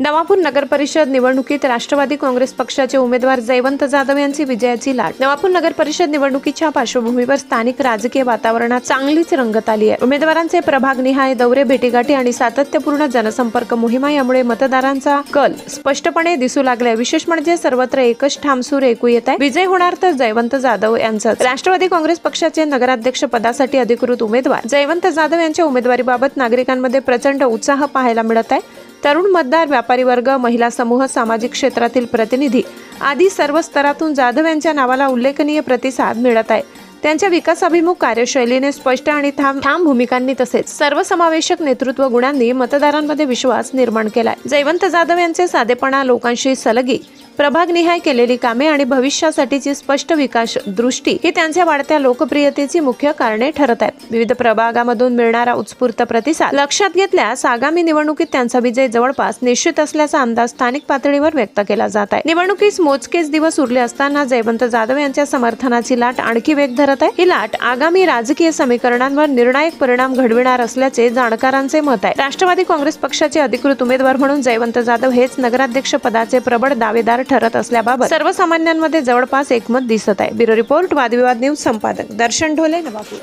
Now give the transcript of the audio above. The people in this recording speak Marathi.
नवापूर नगर परिषद निवडणुकीत राष्ट्रवादी काँग्रेस पक्षाचे उमेदवार जयवंत जाधव यांची विजयाची लाट. नवापूर नगर परिषद निवडणुकीच्या पार्श्वभूमीवर स्थानिक राजकीय वातावरणात चांगलीच रंगत आली आहे. उमेदवारांचे प्रभागनिहाय दौरे भेटीगाठी आणि सातत्यपूर्ण जनसंपर्क मोहिमा यामुळे मतदारांचा कल स्पष्टपणे दिसू लागलाय. विशेष म्हणजे सर्वत्र एकच ठाम सूर ऐकू येत आहे. विजय होणार तर जयवंत जाधव यांचाच. राष्ट्रवादी काँग्रेस पक्षाचे नगराध्यक्ष पदासाठी अधिकृत उमेदवार. जयवंत जाधव यांच्या उमेदवारीबाबत नागरिकांमध्ये प्रचंड उत्साह पाहायला मिळत आहे. तरुण मतदार व्यापारी वर्ग महिला समूह सामाजिक क्षेत्रातील प्रतिनिधी आदी सर्व स्तरातून जाधव यांच्या नावाला उल्लेखनीय प्रतिसाद मिळत आहे. त्यांच्या विकासाभिमुख कार्यशैलीने स्पष्ट आणि ठाम ठाम भूमिकांनी तसेच सर्वसमावेशक नेतृत्व गुणांनी मतदारांमध्ये विश्वास निर्माण केलाय. जयवंत जाधव यांचे साधेपणा लोकांशी सलगी प्रभागनिहाय केलेली कामे आणि भविष्यासाठीची स्पष्ट विकास दृष्टी ही त्यांच्या वाढत्या लोकप्रियतेची मुख्य कारणे ठरत आहेत. विविध प्रभागामधून मिळणारा उत्स्फूर्त प्रतिसाद लक्षात घेतल्यास आगामी निवडणुकीत त्यांचा विजय जवळपास निश्चित असल्याचा अंदाज स्थानिक पातळीवर व्यक्त केला जात आहे. निवडणुकीस मोजकेच दिवस उरले असताना जयवंत जाधव यांच्या समर्थनाची लाट आणखी वेग धरत आहे. ही लाट आगामी राजकीय समीकरणांवर निर्णायक परिणाम घडविणार असल्याचे जाणकारांचे मत आहे. राष्ट्रवादी काँग्रेस पक्षाचे अधिकृत उमेदवार म्हणून जयवंत जाधव हेच नगराध्यक्ष पदाचे प्रबळ दावेदार ठरत असल्याबाबत सर्वसामान्यांमध्ये जवळपास एकमत दिसत आहे. ब्युरो रिपोर्ट वादविवाद न्यूज संपादक दर्शन ढोले नवापूर.